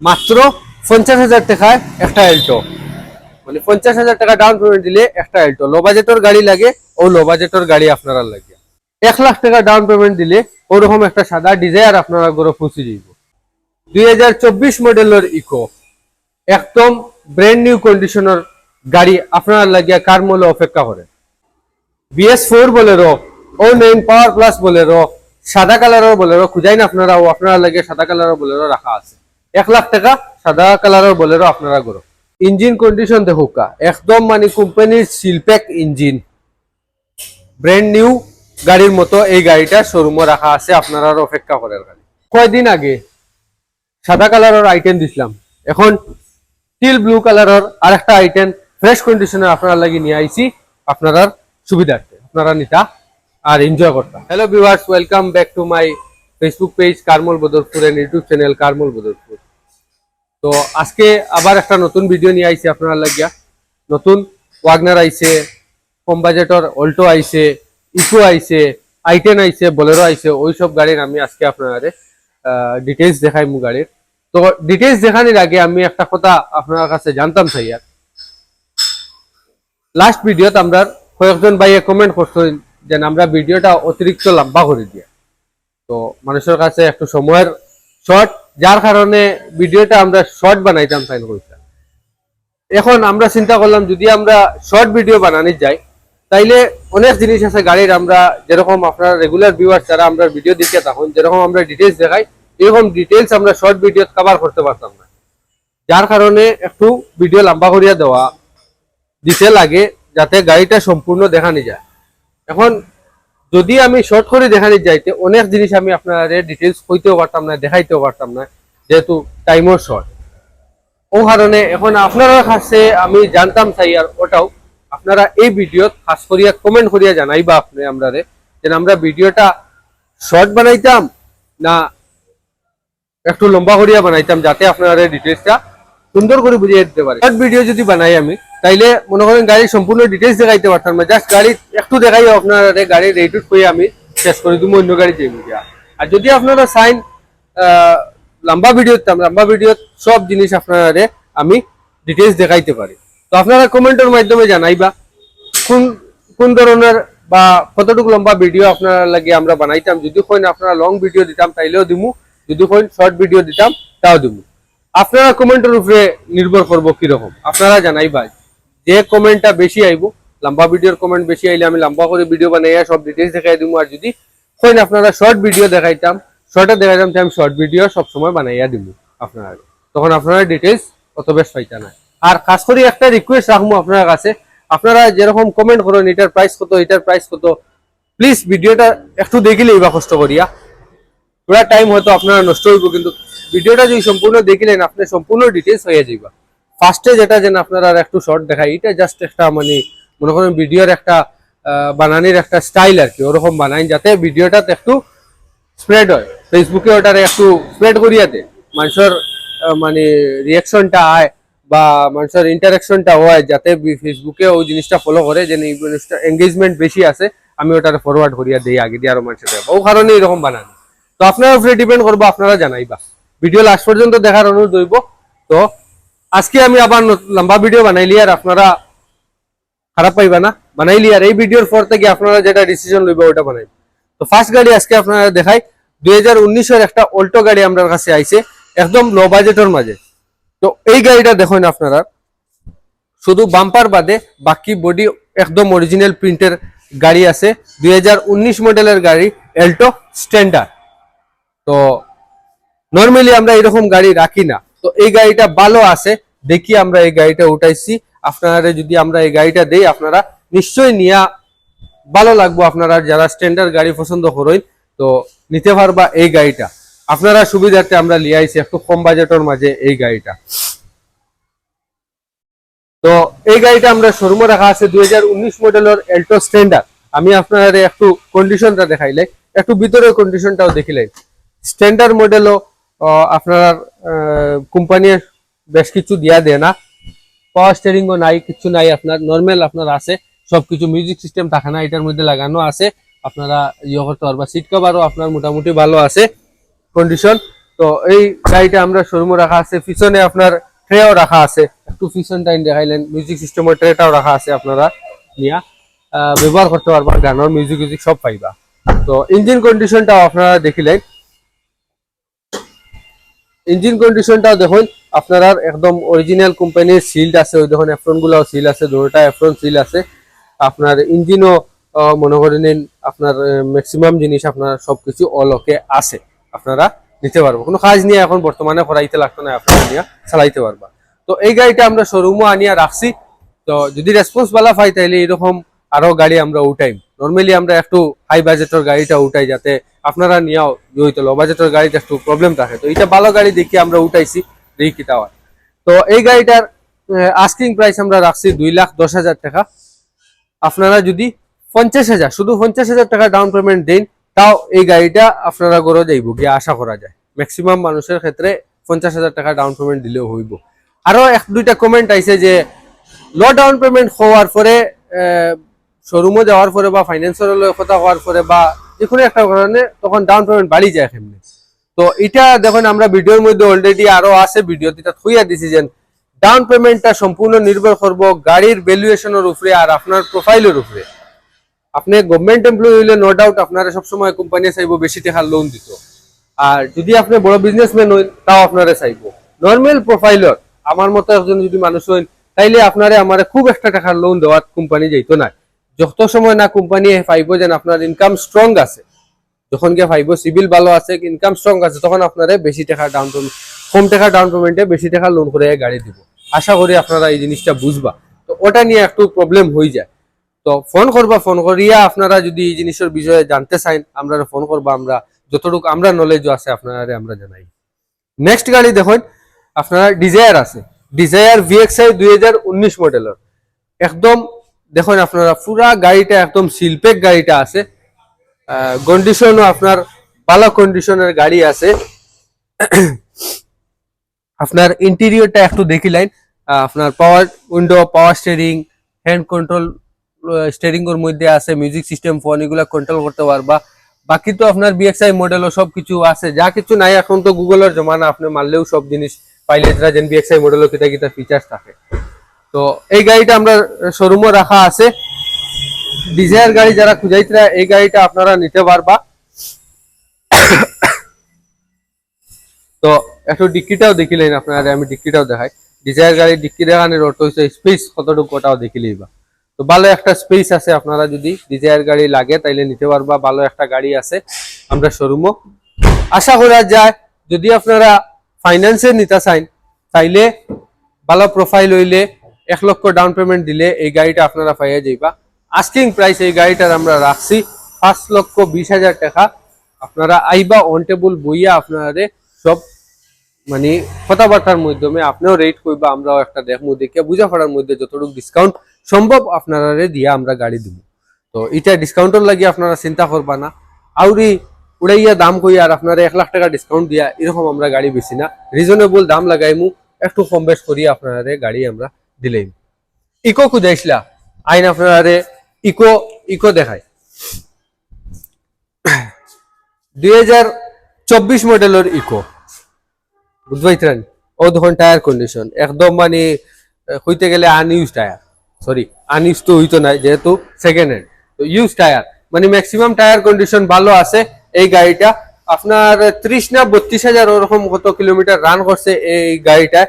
মাত্র পঞ্চাশ হাজার টাকায় একটা এল্টো মানে পঞ্চাশ হাজার টাকা ডাউন পেমেন্ট দিলে একটা এল্টো লো বাজেটের গাড়ি লাগে ও লো বাজেটের গাড়ি আপনারা লাগে। এক লাখ টাকা ডাউন পেমেন্ট দিলে ওরকম একটা সাদা ডিজায়ার আপনারা গড়ে পৌঁছে যাইব। দুই হাজার চব্বিশ মডেলের ইকো একদম ব্র্যান্ড নিউ কন্ডিশনের গাড়ি আপনারা লাগিয়া কার মূল্য অপেক্ষা করে? বিএস ফোর বলেরো ও নাইন পাওয়ার প্লাস বলেরো সাদা কালারের বলেরো খুঁজাই না আপনারা, ও আপনারা লাগে সাদা কালারের বলেরো রাখা আছে। এক লাখ টাকা সাদা কালারের বলেরো আপনারা করো ইঞ্জিন কন্ডিশন দেখুকা একদম মানে কোম্পানির সিলপ্যাক ইঞ্জিন ব্র্যান্ড নিউ গাড়ির মতো এই গাড়িটা শোরুমে রাখা আছে, আপনারা অপেক্ষা করার গাড়ি কয়দিন আগে সাদা কালারের আইটেম দিছিলাম। এখন টিল ব্লু কালারের আরেকটা আইটেম ফ্রেশ কন্ডিশনে আপনারা লাগি নিয়ে আইছি, আপনারা সুবিধার্থে, আপনারা নিতা আর এনজয় করতাম hello viewers welcome back to my Facebook page Karmal Badarpur and YouTube channel Karmal Badarpur তো আজকে আবার একটা নতুন ভিডিও নিয়ে আইছি আপনারা লাগিয়া। নতুন ওয়াগনার আইছে কম বাজেটর অল্টো আইছে ইকো আইছে আইটেন আইছে বোলেরো আইছে ওই সব গাড়ির আমি আজকে আপনাদের ডিটেলস দেখাই মু গাড়ির। তো ডিটেলস দেখানোর আগে আমি একটা কথা আপনার কাছে জানতাম চাই আর লাস্ট ভিডিওত আমরা কয়েকজন ভাইয়ে কমেন্ট করছেন যে আমরা ভিডিওটা অতিরিক্ত লম্বা করে দিয়ে। তো মানুষের কাছে একটু সময়ের শর্ট যার কারণে ভিডিওটা আমরা শর্ট বানাইতাম ফাইন কইতাম এখন আমরা চিন্তা করলাম, যদি আমরা শর্ট ভিডিও বানানি যাই তাইলে অনেক জিনিস আছে গাড়ির, আমরা যেরকম আপনার রেগুলার ভিউয়ার যারা আমরা ভিডিও দেখে তখন যেরকম আমরা ডিটেলস দেখাই, এরকম ডিটেলস আমরা শর্ট ভিডিও কভার করতে পারতাম না। যার কারণে একটু ভিডিও লম্বা করিয়া দেওয়া, দিতে লাগে, যাতে গাড়িটা সম্পূর্ণ দেখানি যায়। এখন যদি আমি শর্ট করে দেখানি যাইতে অনেক জিনিস আমি আপনার ডিটেলস কইতেও পারতাম না, দেখাইতেও পারতাম না, যেহেতু টাইমও শর্ট ও কারণে এখন আপনার কাছে আমি জানতাম চাই আর ওটাও, আপনারা এই ভিডিওত খাস করিয়া কমেন্ট করিয়া জানাইবা আপনি আমরা যে আমরা ভিডিওটা শর্ট বানাইতাম না একটু লম্বা করিয়া বানাইতাম, যাতে আপনারা ডিটেলসটা সুন্দর করে বুঝিয়ে দিতে পারে। শর্ট ভিডিও যদি বানাই আমি তাইলে মনে করেন গাড়ির সম্পূর্ণ ডিটেলস দেখাইতে পারতাম না। জাস্ট গাড়ি একটু দেখাই আপনারা, গাড়ির রেটুট করে আমি শেষ করে দিব, অন্য গাড়ি যাই আর যদি আপনারা সাইন লম্বা ভিডিও লম্বা ভিডিও সব জিনিস আপনারা আমি ডিটেলস দেখাইতে পারি। তো আপনারা কমেন্টের মাধ্যমে জানাইবা, কোন কোন ধরনের বা কতটুকু লম্বা ভিডিও আপনারা লাগে আমরা বানাইতাম। যদি কইন আপনারা লং ভিডিও দিতাম, তাইলেও দিমু। যদি কইন শর্ট ভিডিও দিতাম, তাও দিমু। আপনারা কমেন্টের উপরে নির্ভর করব কীরকম। আপনারা জানাইবা। যে কমেন্টটা বেশি আইব, লম্বা ভিডিওর কমেন্ট বেশি আইলে আমি লম্বা করে ভিডিও বানাইয়া সব ডিটেলস দেখাই দিব আর যদি কইন আপনারা শর্ট ভিডিও দেখাইতাম শর্টে দেখাইতাম আমি শর্ট ভিডিও সবসময় বানাইয়া দিব আপনারা তখন আপনারা ডিটেলস অত বেশ পাইতা না। আর খাস করে একটা রিকোয়েস্ট রাখব আপনার কাছে। আপনারা যেরকম কমেন্ট করেন, এটার প্রাইস কত, এটার প্রাইস কত প্লিজ ভিডিওটা একটু দেখিলেই বা কষ্ট করিয়া। পুরা টাইম হয়তো আপনারা নষ্ট হইব, কিন্তু ভিডিওটা যদি সম্পূর্ণ দেখিলেন, আপনি সম্পূর্ণ ডিটেলস হয়ে যাইবা। ফার্স্টে যেটা যেন আপনারা একটু শর্ট দেখায় এটা জাস্ট একটা মানে মনে করেন ভিডিওর একটা বানানির একটা স্টাইল আর কি, ওরকম বানাই যাতে ভিডিওটাতে একটু স্প্রেড হয়। ফেসবুকে ওটারে একটু স্প্রেড করিয়া দে মানুষের মানে রিয়াকশনটা আয় বা মানুষের ইন্টারাকশনটা হয় যাতে ফেসবুকে ওই জিনিসটা ফলো করে যে এই জিনিসটা এঙ্গেজমেন্ট বেশি আছে আমি ওটারে ফরওয়ার্ড করিয়া দিই আগে দিয়ে আরও মানুষের ও কারণে এরকম বানানো। তো আপনার উপরে ডিপেন্ড করব, আপনারা জানাইবা। ভিডিও লাস্ট পর্যন্ত দেখার অনুরোধ রইব। তো আজকে আমি আবার লম্বা ভিডিও বানাইলি আর আপনারা খারাপ পাইবা না। বানাইলি আর এই ভিডিওর পর থেকে আপনারা যেটা ডিসিশন লইবা ওটা বানাইবা তো ফার্স্ট গাড়ি আজকে আপনারা দেখাই, দুই হাজার একটা অল্টো গাড়ি আমার কাছে আইছে, একদম লো বাজেটের মাঝে। তো এই গাড়িটা দেখুন আপনারা, শুধু বাম্পার বাদে বাকি বডি একদম অরিজিনাল প্রিন্টের গাড়ি আছে, দুই মডেলের গাড়ি এল্টো স্ট্যান্ডার্ড তো নর্মালি আমরা এরকম গাড়ি রাখি না। তো এই গাড়িটা ভালো আছে, দেখি আমরা এই গাড়িটা উঠাইছি। আপনারা যদি আমরা এই গাড়িটা দেই, আপনারা নিশ্চয়ই নিয়া ভালো লাগবো আপনারা যারা স্ট্যান্ডার্ড গাড়ি পছন্দ করেন, তো নিতে পারবা এই গাড়িটা। আপনারা সুবিধার্থে আমরা লিয়ে আইছি একটু কম বাজেটের মাঝে এই গাড়িটা। তো এই গাড়িটা আমরা শোরুমে রাখা আছে দুই হাজার উনিশ মডেলের এল্টো স্ট্যান্ডার্ড আমি আপনার একটু কন্ডিশনটা দেখাইলে একটু ভিতরের কন্ডিশনটাও দেখিলেন স্ট্যান্ডার্ড মডেলও আপনার কোম্পানির বেশ কিছু দিয়া দেয় না। পাওয়ার স্টিয়ারিংও নাই, কিছু নাই আপনার নর্মাল আপনার আছে। সবকিছু মিউজিক সিস্টেম থাকে না, এটার মধ্যে লাগানো আছে। আপনারা ইয়ে করতে পারবা। সিট কভারও আপনার মোটামুটি ভালো আছে কন্ডিশন তো এই গাড়িটা আমরা শোরুমে রাখা আছে, পিছনে আপনার ট্রেও রাখা আছে। একটু পিছন টাইম দেখাইলেন মিউজিক সিস্টেমের ট্রেটাও রাখা আছে আপনারা নিয়া। ব্যবহার করতে পারবা গানের মিউজিক মিউজিক সব পাইবা। তো ইঞ্জিন কন্ডিশনটাও আপনারা দেখিলেন। ইঞ্জিন কন্ডিশনটাও দেখুন, আপনারা একদম অরিজিনাল কোম্পানির সিল্ড আছে, ওই দেখুন এফরন গুলাও সিল আছে দুটোটা এফরন সিল আছে। আপনার ইঞ্জিনও মনে করে নিন, আপনার ম্যাক্সিমাম জিনিস আপনার সবকিছু অল ওকে আছে। আপনারা নিতে পারব। কোনো কাজ নিয়ে এখন, বর্তমানে করাইতে লাগতো না আপনারা নিয়ে চালাইতে পারবা। তো এই গাড়িটা আমরা শোরুমও আনিয়া রাখছি। তো যদি রেসপন্স বালা পাই তাহলে এরকম আরও গাড়ি আমরা উঠাই নর্মালি আমরা একটু হাই বাজেটের গাড়িটা উঠাই যাতে আপনারা নিয়েও হইতো লো বাজেটের গাড়িটা একটু প্রবলেম থাকে। তো এটা ভালো গাড়ি দেখি আমরা উঠাইছি কিটা হয়। তো এই গাড়িটার আস্কিং প্রাইস আমরা রাখছি দুই লাখ দশ হাজার টাকা। আপনারা যদি পঞ্চাশ হাজার, শুধু পঞ্চাশ হাজার টাকা ডাউন পেমেন্ট দেন, তাও এই গাড়িটা আপনারা গড়ে যাইব গিয়ে আশা করা যায়। ম্যাক্সিমাম মানুষের ক্ষেত্রে পঞ্চাশ হাজার টাকা ডাউন পেমেন্ট দিলেও হইব। আরও এক দুইটা কমেন্ট আইছে যে লো ডাউন পেমেন্ট হওয়ার পরে শোরুমে যাওয়ার পরে বা ফাইন্যান্সের কথা হওয়ার পরে বা যে কোনো একটা কারণে তখন ডাউন পেমেন্ট বাড়ি যায় কেমনি তো এটা দেখুন, আমরা ভিডিওর মধ্যে অলরেডি আরও আছে ভিডিও এটা থইয়া দিছি যে ডাউন পেমেন্টটা সম্পূর্ণ নির্ভর করব গাড়ির ভ্যালুয়েশনের উপরে আর আপনার প্রোফাইলের উপরে। আপনি গভর্নমেন্ট এমপ্লয়ি হইলে নো ডাউট আপনারা সবসময় কোম্পানি চাইব, বেশি টাকার লোন দিত। আর যদি আপনি বড় বিজনেসম্যান হইন তাও আপনারা চাইব। নর্মাল প্রোফাইলর আমার মতো একজন যদি মানুষ হইন তাইলে আপনারা আমার খুব একটা টাকার লোন দেওয়ার কোম্পানি যাইতো না। যত সময় না কোম্পানি পাইব যেন আপনার ইনকাম স্ট্রং আছে, যখন গিয়ে পাইব সিভিল ভালো আছে ইনকাম স্ট্রং আছে, তখন আপনারা বেশি টাকা ডাউন পেমেন্ট কম টাকা ডাউন পেমেন্টে বেশি টাকা লোন করে গাড়ি দিব। আশা করি আপনারা এই জিনিসটা বুঝবা। তো ওটা নিয়ে একটু প্রবলেম হয়ে যায়। তো ফোন করবা ফোন করিয়া আপনারা যদি এই জিনিসের বিষয়ে জানতে চান আমরা ফোন করবা, আমরা যতটুকু আমরা নলেজ আছে আপনারা আমরা জানাই। নেক্সট গাড়ি দেখুন, আপনারা ডিজায়ার আছে। ডিজায়ার ভিএক্সআই দুই হাজার উনিশ মডেলের একদম দেখুন, আপনারা পুরা গাড়িটা একদম শিল্পেক গাড়িটা আছে। কন্ডিশনও আপনার ভালো কন্ডিশনের গাড়ি আছে। আপনার ইন্টেরিয়রটা একটু দেখিলেন আপনার power window power steering hand control steering এর মধ্যে আছে মিউজিক সিস্টেম ফোন এগুলা কন্ট্রোল করতে পারবা। বাকি তো আপনার বিএক্সআই মডেলও সব কিছু আছে। যা কিছু নাই, এখন তো গুগলের জমানা, আপনি মারলেও সব জিনিস পাইলে যেন বিএক্সআই মডেলও কিটা কিটা ফিচার্স থাকে। তো এই গাড়িটা আমরা শোরুমে রাখা আছে। ডিজায়ার গাড়ি যারা খুঁজাইতরা এই গাড়িটা আপনারা নিতে পারবা। তো একটু ডিক্কিটাও দেখিলেন আপনারা আমি ডিক্কিটাও দেখাই। ডিজায়ার গাড়ি ডিক্কি দেখানোর অর্থ হচ্ছে স্পেস কতটুকু ওটাও দেখিলেই বা তো ভালো একটা স্পেস আছে, আপনারা যদি ডিজায়ার গাড়ি লাগে তাইলে নিতে পারবা, ভালো একটা গাড়ি আছে আমরা শোরুমও আশা করা যায়, যদি আপনারা ফাইন্যান্সে নিতে চান, তাইলে ভালো প্রোফাইল হইলে এক লক্ষ ডাউন পেমেন্ট দিলে এই গাড়িটা আপনারা পাইয়া যাইবা। আস্কিং প্রাইস এই গাড়িটার আমরা রাখছি পাঁচ লক্ষ বিশ হাজার টাকা। আপনারা আইবা অন টেবল বইয়া আপনারা সব মানে কথাবার্তার মাধ্যমে আপনিও রেট করবা আমরাও একটা দেখব দেখে বুঝা পড়ার মধ্যে যতটুকু ডিসকাউন্ট সম্ভব আপনারা দিয়া আমরা গাড়ি দিব তো এটা ডিসকাউন্টের লাগি আপনারা চিন্তা করবা না। আউরি উড়াইয়া দাম কই আর আপনারা এক লাখ টাকা ডিসকাউন্ট দিয়া এরকম আমরা গাড়ি বেশি না। রিজনেবল দাম লাগাইমু, একটু কম বেশ করি আপনারা গাড়ি আমরা দিলেই। ইকো খুঁজাইছিলা আইন আপনারা ইকো ইকো দেখায়। দুই হাজার চব্বিশ মডেলের ইকো। পারছেন? ও তখন টায়ার কন্ডিশন একদম মানে হইতে গেলে আনইউজ টায়ার সরি আনইউজ তো হইতো না, যেহেতু সেকেন্ড হ্যান্ড তো ইউজ টায়ার মানে ম্যাক্সিমাম টায়ার কন্ডিশন ভালো আছে এই গাড়িটা। আপনার ত্রিশ না বত্রিশ হাজার ওরকম কত কিলোমিটার রান করছে এই গাড়িটা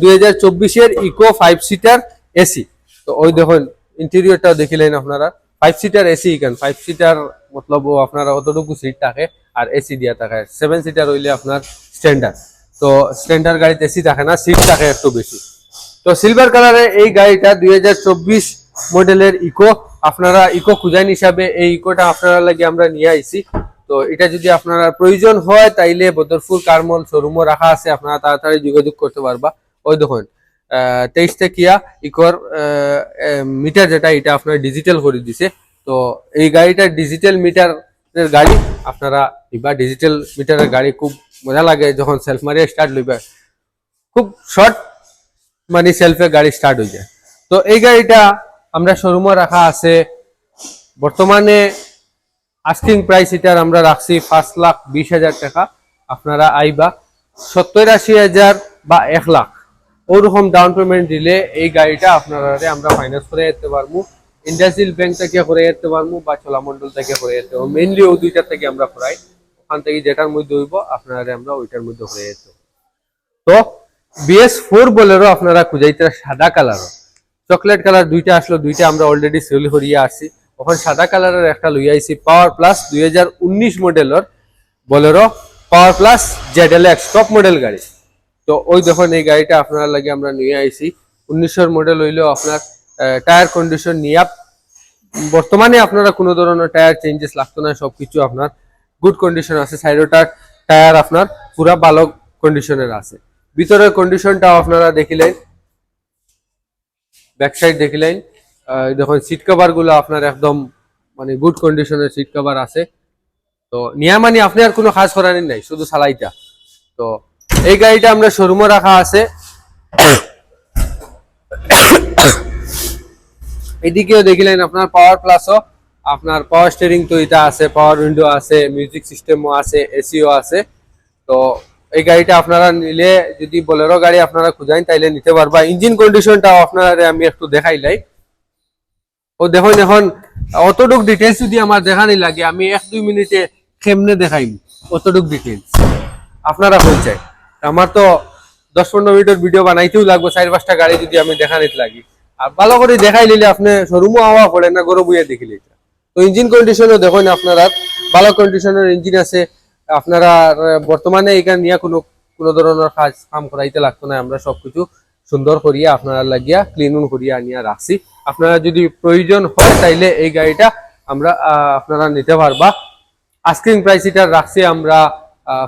দুই হাজার চব্বিশের ইকো ফাইভ সিটার এসি তো ওই দেখুন ইন্টেরিয়রটাও দেখিলেন আপনারা। ফাইভ সিটার এসি কেন? ফাইভ সিটার মতলব আপনারা অতটুকু সিট থাকে আর এসি দিয়া থাকে। সেভেন সিটার হইলে আপনার স্ট্যান্ডার্ড তো স্ট্যান্ডার্ড গাড়িতে এসি থাকে না সিট থাকে একটু বেশি। তো সিলভার কালারের এই গাড়িটা দুই হাজার চব্বিশ মডেলের ইকো আপনারা ইকো খুঁজাইন হিসাবে এই ইকোটা আপনারা লাগে আমরা নিয়ে আইছি। তো এটা যদি আপনারা প্রয়োজন হয়, তাইলে বদরপুর কারমল শোরুমও রাখা আছে। আপনারা তাড়াতাড়ি যোগাযোগ করতে পারবা। ওই দেখুন তেইশ কিয়া ইকোর মিটার যেটা, এটা আপনার ডিজিটাল করে দিছে। তো এই গাড়িটা ডিজিটাল মিটার গাড়ি। আপনারা বা ডিজিটাল মিটারের গাড়ি, খুব মজা লাগে যখন সেলফ মারিয়ে স্টার্ট লইবে। খুব শর্ট মানে সেলফে গাড়ি স্টার্ট হয়ে যায়। তো এই গাড়িটা আমরা শোরুমে রাখা আছে। বর্তমানে আস্কিং প্রাইস এটার আমরা রাখছি পাঁচ লাখ বিশ হাজার টাকা। আপনারা আইবা সত্তর আশি হাজার বা এক লাখ। ওরকম ডাউন পেমেন্ট দিলে এই গাড়িটা আপনারা আমরা ফাইন্যান্স করে যেতে পারব। ইন্ডাস্ট্রিয়াল ব্যাংক থেকে করে যেতে পারব বা চোলামন্ডল থেকে করে যেতে পারব। মেইনলি ওই দুইটার থেকে আমরা করাই। ওখান থেকে যেটার মধ্যে হইব, আপনারা আমরা ওইটার মধ্যে করে যেতে তো বিএস ফোর বলেরও আপনারা খুঁজাইতে সাদা কালারও চকলেট কালার দুইটা আসলো, দুইটা আমরা অলরেডি সেল করিয়া আসছি। ওখানে সাদা কালারের একটা লই আইছি পাওয়ার প্লাস দুই হাজার উনিশ মডেলের Bolero power plus Z L X top model গাড়ি। তো ওই দেখুন, এই গাড়িটা আপনার লাগে আমরা নিয়ে আইছি। উনিশশোর মডেল হইলেও আপনার টায়ার কন্ডিশন নিয়ে বর্তমানে আপনারা কোনো ধরনের টায়ার চেঞ্জেস লাগতো না, সবকিছু আপনার গুড কন্ডিশন আছে। সাইডোটার টায়ার আপনার পুরা ভালো কন্ডিশনের আছে। ভিতরের কন্ডিশনটাও আপনারা দেখিলেন। ব্যাক সাইড দেখিলেন দেখুন সিট কভারগুলো আপনার একদম মানে গুড কন্ডিশনের সিট কভার আছে। তো নিয়া মানে আপনি আর কোনো কাজ করার নাই, শুধু চালাইটা তো এই গাড়িটা আমরা শোরুমে রাখা আছে। এদিকেও দেখিলেন আপনার পাওয়ার প্লাসও আপনার পাওয়ার স্টিয়ারিং তো এটা আছে পাওয়ার উইন্ডো আছে মিউজিক সিস্টেমও আছে এসিও আছে। তো এই গাড়িটা আপনারা নিলে যদি বোলেরো গাড়ি আপনারা খুঁজাইন, তাইলে নিতে পারবা। ইঞ্জিন কন্ডিশনটাও আপনারা আমি একটু দেখাই দেখাইলাই ও দেখুন, এখন অতটুক ডিটেলস যদি আমার দেখানি লাগে, আমি এক দুই মিনিটে কেমনে দেখাইম? অতটুক ডিটেলস আপনারা যায় আমার তো দশ পনেরো মিনিটের ভিডিও বানাইতেও লাগবে, চার পাঁচটা গাড়ি যদি আমি দেখানিতে লাগি। আর ভালো করে দেখাই নিলে আপনি শোরুমও হওয়া পড়ে না গরু বুয়ে দেখিলে তো ইঞ্জিন কন্ডিশনও দেখুন আপনারা ভালো কন্ডিশনের ইঞ্জিন আছে। আপনারা বর্তমানে এখানে নিয়ে কোনো কোনো ধরনের কাজ কাম করাইতে লাগতো না, আমরা সবকিছু সুন্দর করিয়া আপনারা লাগিয়া ক্লিন করিয়া আনিয়া রাখছি। আপনারা যদি প্রয়োজন হয় তাইলে এই গাড়িটা আমরা আপনারা নিতে পারবা। আস্কিং প্রাইস এটা রাখছি আমরা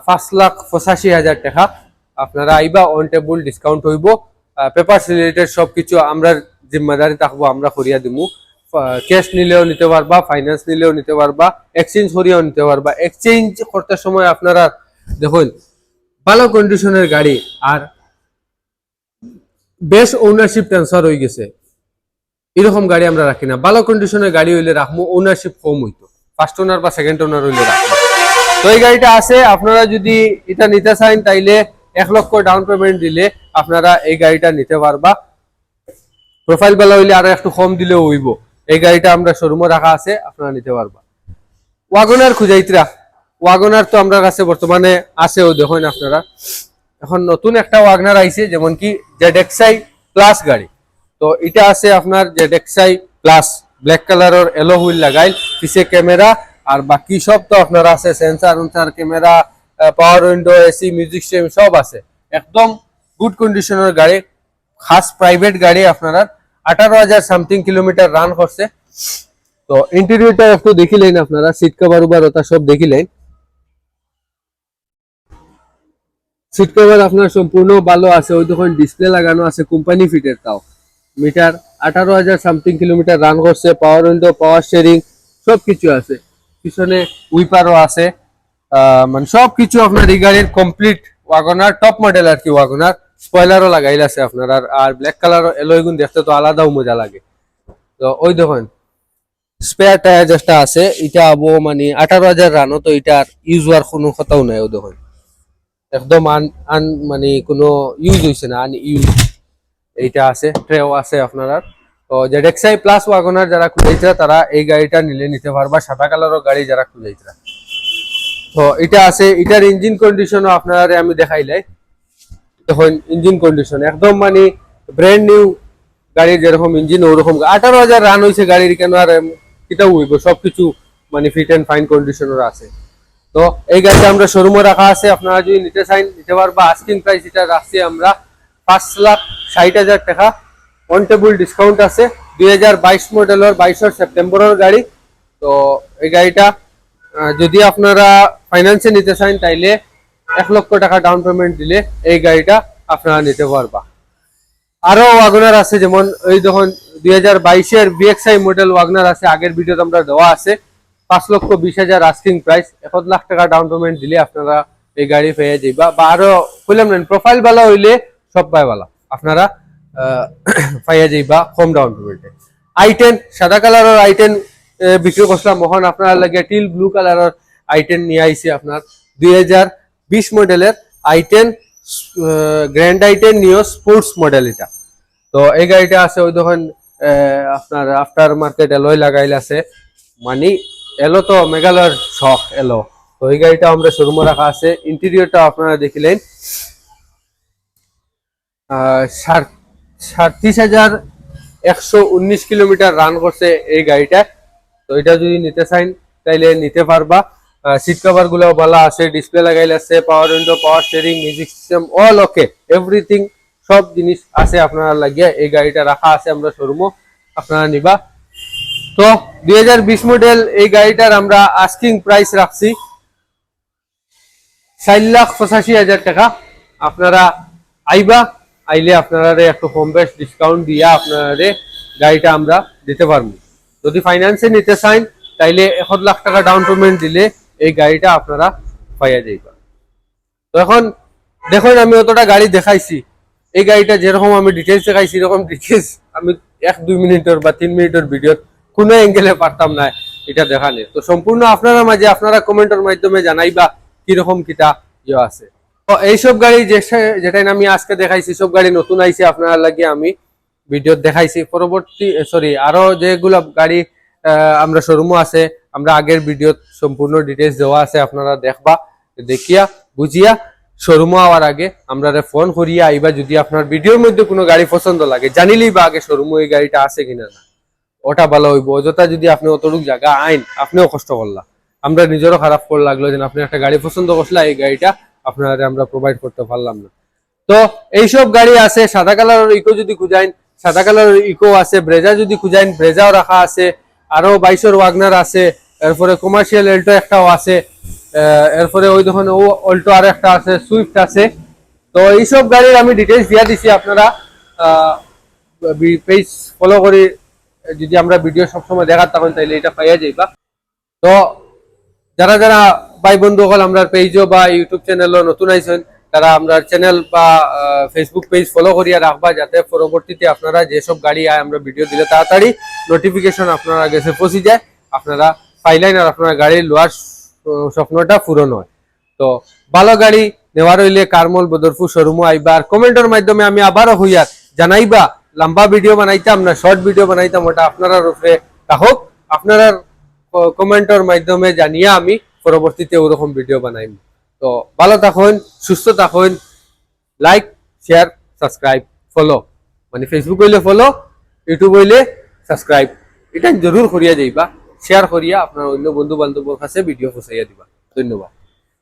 পাঁচ লাখ পঁচাশি হাজার টাকা। আপনারা আইবা অন টেবল ডিসকাউন্ট হইব। পেপার রিলেটেড সবকিছু আমরা জিম্মাদারি থাকব আমরা করিয়া দিমু। ক্যাশ নিলেও নিতে পারবা ফাইন্যান্স নিলেও নিতে পারবা এক্সচেঞ্জ করিয়াও নিতে পারবা। এক্সচেঞ্জ করতে সময় আপনারা দেখুন, ভালো কন্ডিশনের গাড়ি আর বেশ ওনারশিপ ট্রান্সফার হয়ে গেছে। এরকম গাড়ি আমরা রাখি না। ভালো কন্ডিশনের গাড়ি হইলে রাখব ওনারশিপ কম হইতো। ফার্স্ট ওনার বা সেকেন্ড ওনার হইলে রাখব। তো এই গাড়িটা আছে, আপনারা যদি এটা নিতে চান, তাইলে এক লক্ষ ডাউন পেমেন্ট দিলে আপনারা এই গাড়িটা নিতে পারবা। প্রোফাইল বেলা হইলে আরও একটু কম দিলেও হইব। এই গাড়িটা আমরা শোরুমে রাখা আছে, আপনারা নিতে পারবা। ওয়াগনার খুঁজাইতরা। ওয়াগনার তো আমরা কাছে বর্তমানে আছেও, দেখুন আপনারা। এখন নতুন একটা ওয়াগনার আইছে, যেমন কি জেডেক্সাই প্লাস গাড়ি। তো এটা আছে আপনার জেডেক্সাই প্লাস ব্ল্যাক কালারের এলো হুইল লাগাইল, পিছে ক্যামেরা আর বাকি সব তো আপনার আছে sensor উনসার camera power window AC music system সব আছে। একদম গুড কন্ডিশনের গাড়ি, খাস প্রাইভেট গাড়ি আপনারা। আঠারো হাজার সামথিং কিলোমিটার রান করছে। তো ইন্টেরিয়রটা একটু দেখিলেন আপনারা সিট কভার উবার ওটা সব দেখিলেন সিট কভার আপনার সম্পূর্ণ ভালো আছে, ওই তখন ডিসপ্লে লাগানো আছে কোম্পানি ফিটের তাও। মিটার আঠারো হাজার সামথিং কিলোমিটার রান করছে পাওয়ার উইন্ডো পাওয়ার স্টিয়ারিং সব কিছু আছে। পিছনে উইপারও আছে। মানে সব কিছু আপনার এই গাড়ির কমপ্লিট ওয়াগনার টপ মডেল আর কি ওয়াগনার স্পয়লারও লাগাইল আছে আপনার, আর আর ব্ল্যাক কালার এলোইগুন দেখতে তো আলাদাও মজা লাগে। তো ওই দেখুন স্পেয়ার টায়ার যেটা আছে, এটা আবো মানে আঠারো হাজার রানও তো এটা ইউজ হওয়ার কোনো কথাও নাই ও দেখুন। একদম আন আন মানে কোনো ইউজ হয়েছে না আন ইউজ এইটা আছে ট্রেও আছে আপনার তো জেডেক্সাই প্লাস ওয়াগনার যারা খুঁজাইছে, তারা এই গাড়িটা নিলে নিতে পারবা। সাদা কালারের গাড়ি যারা খুঁজাইছে। তো এটা আছে, এটার ইঞ্জিন কন্ডিশনও আপনারা আমি দেখাইলাই তখন ইঞ্জিন কন্ডিশন একদম মানে ব্র্যান্ড নিউ গাড়ির যেরকম ইঞ্জিন ওরকম। আঠারো হাজার রান হয়েছে গাড়ির কেন আর কিটাও হইব, সবকিছু মানে ফিট অ্যান্ড ফাইন কন্ডিশনের আছে। তো এই গাড়িটা আমরা শোরুমে রাখা আছে, আপনারা যদি নিতে চান, নিতে পারবা। আস্কিং প্রাইস এটা রাখছি আমরা পাঁচ লাখ ষাট হাজার টাকা। অন টেবল ডিসকাউন্ট আছে। দুই হাজার বাইশ মডেলের বাইশের সেপ্টেম্বরের গাড়ি। তো এই গাড়িটা যদি আপনারা ফাইন্যান্সে নিতে চান, তাইলে এক লক্ষ টাকা ডাউন পেমেন্ট দিলে এই গাড়িটা আপনারা নিতে পারবা। আরও ওয়াগনার আছে, যেমন ওই যখন দুই হাজার বাইশের বিএক্সআই মডেল ওয়াগনার আছে, আগের ভিডিওতে আমরা দেওয়া আছে। পাঁচ লক্ষ বিশ হাজার আস্কিং প্রাইস এক লাখ টাকা ডাউন পেমেন্ট দিলে আপনারা এই গাড়ি পেয়ে যাইবা। বা আরও বললাম না প্রোফাইল বালা হইলে সব পাই বালা। আপনারা পাইয়া যাইবা কম ডাউন পেমেন্টে আই টেন সাদা কালারের আই টেন বিক্রি করছিলাম মোহন আপনার লাগে টিল ব্লু কালারের আই টেন নিয়ে আইছি আপনার। দুই হাজার বিশ মডেলের i ten grand i ten Nios sports model এটা। তো এই গাড়িটা আছে ওই আহ, আপনার আফটার মার্কেট এলোই লাগাইল আছে। মানে এলো তো মেঘালয়ের শখ এলো। তো এই গাড়িটা আমরা শোরুমে রাখা আছে। ইন্টেরিয়রটা আপনারা দেখিলেন। সাতত্রিশ হাজার একশো উনিশ কিলোমিটার রান করছে এই গাড়িটা। তো এটা যদি নিতে চাইন তাইলে নিতে পারবা। সিট কভারগুলো ভালো আছে ডিসপ্লে লাগাইল আছে power window power steering music system all okay everything সব জিনিস আছে আপনারা লাগিয়ে এই গাড়িটা রাখা আছে আমরা শোরুমও আপনারা নিবা। তো দুই হাজার বিশ মডেল এই গাড়িটার আমরা আস্কিং প্রাইস রাখছি। চার লাখ পঁচাশি হাজার টাকা। আপনারা আইবা, আইলে আপনারা একটু কম বেশ ডিসকাউন্ট দিয়া আপনারা গাড়িটা আমরা দিতে পারব। যদি ফাইন্যান্সে নিতে চান, তাইলে এক লাখ টাকা ডাউন পেমেন্ট দিলে এই গাড়িটা আপনারা পাইয়া যাইবা। তো এখন দেখুন, আমি অতটা গাড়ি দেখাইছি। এই গাড়িটা যেরকম আমি ডিটেলস দেখাইছি, এরকম ডিটেলস আমি এক, দুই মিনিটের বা তিন মিনিটের ভিডিওত কোনো অ্যাঙ্গেলে পারতাম না এটা দেখানে তো সম্পূর্ণ আপনারা মাঝে আপনারা কমেন্টের মাধ্যমে জানাইবা কীরকম কিটা ইয়ে আছে। তো এইসব গাড়ি যেটাই আমি আজকে দেখাইছি, সব গাড়ি নতুন আইছে, আপনারা লাগে আমি ভিডিও দেখাইছি। পরবর্তী সরি আরও যেগুলো গাড়ি আমরা শোরুমও আছে, আমরা আগের ভিডিও সম্পূর্ণ ডিটেলস দেওয়া আছে, আপনারা দেখবা, দেখিয়া, বুঝিয়া শোরুমও আওয়ার আগে আমরা ফোন করিয়া আইবা, যদি আপনার ভিডিওর মধ্যে কোনো গাড়ি পছন্দ লাগে, জানিলেই বা আগে শোরুমে এই গাড়িটা আছে কিনা না। ওটা ভালো হইব। অযথা যদি আপনি অতটুক জায়গা, আইন, আপনিও কষ্ট করলা। আমরা নিজেরও খারাপ করে লাগল যে আপনি একটা গাড়ি পছন্দ করছিলা, এই গাড়িটা আপনারা আমরা প্রোভাইড করতে পারলাম না। তো এইসব গাড়ি আছে, সাদা কালারের ইকো যদি খুঁজাইন সাদা কালারের ইকো আছে ব্রেজা যদি খুঁজাইন ব্রেজাও রাখা আছে আরও বাইশের ওয়াগনার আছে এরপরে কমার্শিয়াল এল্টো একটাও আছে এরপরে ওই দেখুন ও অল্টো আর একটা আছে সুইফট আছে। তো এইসব গাড়ির আমি ডিটেলস দিয়া দিছি, আপনারা পেজ ফলো করে যদি আমরা ভিডিও সবসময় দেখার তখন তাইলে এটা পাইয়া যাইবা। তো, যারা যারা ভাই বন্ধু হল আমরা পেজও বা ইউটিউব চ্যানেলও নতুন আইছেন তারা আমরা চ্যানেল বা ফেসবুক পেজ ফলো করিয়া রাখবা যাতে পরবর্তীতে আপনারা যেসব গাড়ি আয় আমরা ভিডিও দিলে তাড়াতাড়ি নোটিফিকেশন আপনারা গেছে পৌঁছে যায়, আপনারা পাইলেন আর আপনারা গাড়ি লোয়ার স্বপ্নটা পূরণ হয়। তো ভালো গাড়ি নেওয়ার হইলে কারমল বদরপুর শোরুমও আইবা আর কমেন্টের মাধ্যমে আমি আবারও হইয়ার জানাইবা, লম্বা ভিডিও বানাইতাম না শর্ট ভিডিও বানাইতাম, ওটা আপনারা রূপে রাখুক। আপনারা কমেন্টের মাধ্যমে জানিয়ে আমি পরবর্তীতে ওরকম ভিডিও বানাইম। তো ভালো থাকুন, সুস্থ থাকুন। লাইক শেয়ার সাবস্ক্রাইব ফলো মানে ফেসবুক হইলে ফলো ইউটিউব হইলে সাবস্ক্রাইব এটা জরুর করিয়া যাইবা শেয়ার করিয়া আপনার অন্য বন্ধু বান্ধবের কাছে ভিডিও পৌঁছাইয়া দিবা। ধন্যবাদ।